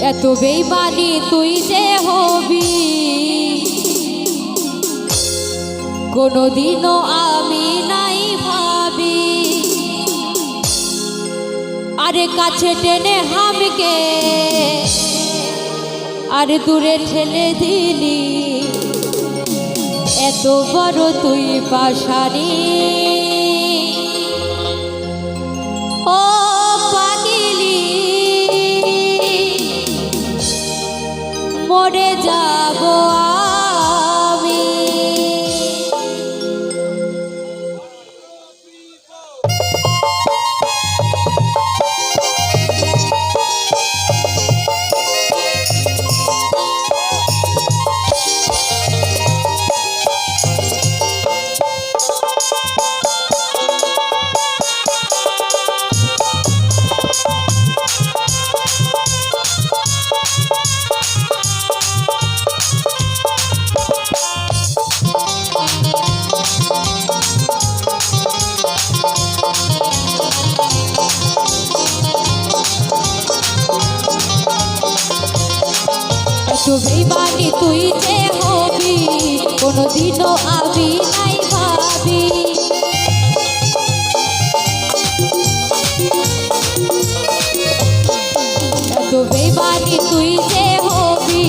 এত বেইমানি, তুই যে হবি। কোনোদিনও আমি নাই ভাবি। আরে কাছে টেনে হামকে, আরে দূরে ঠেলে দিলি। এত বড় তুই পাশানি Oh. এত বেইমানি তুই যে হবি, কোনোদিনও আমি নাই ভাবি। এত বেইমানি তুই যে হবি,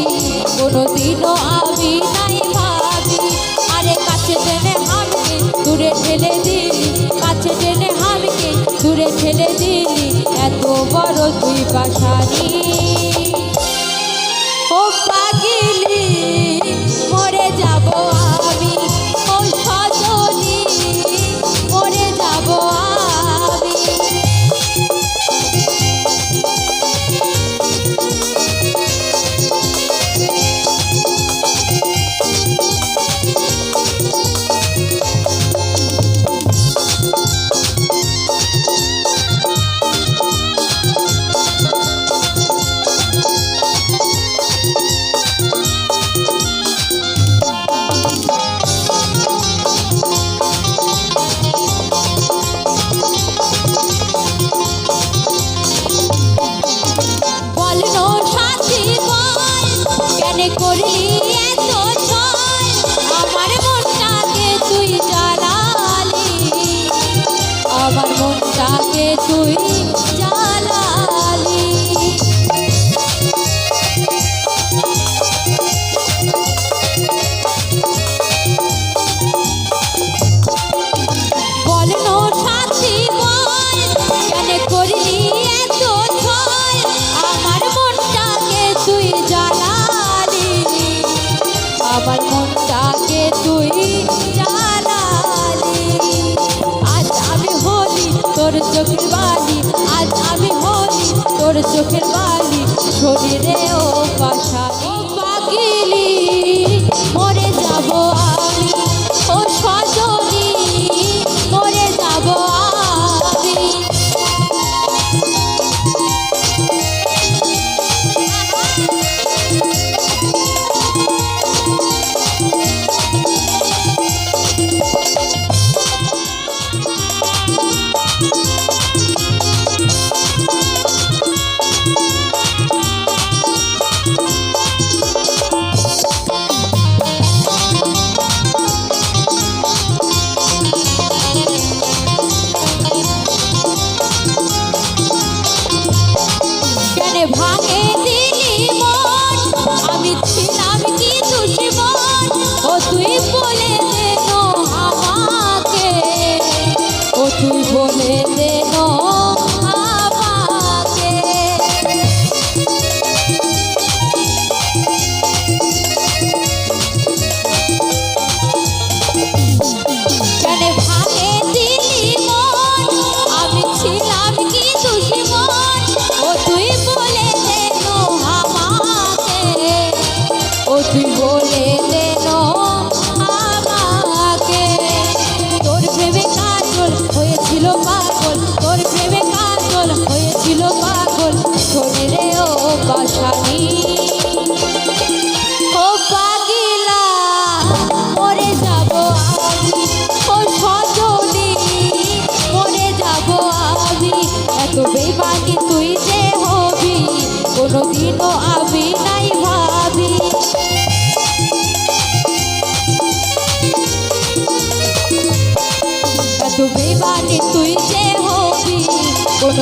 কোনোদিনও আমি নাই ভাবি। আরে কাছে টেনে হামকে দূরে ঠেলে দিলি, কাছে টেনে হামকে দূরে ঠেলে দিলি, এত বড় তুই পাশানি তুই জ্বালালি আমার মনটাকে তুই চোখের বালি আজ আমি হলি তোর চোখের বালি শরীরেও ও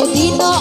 কোনোদিনও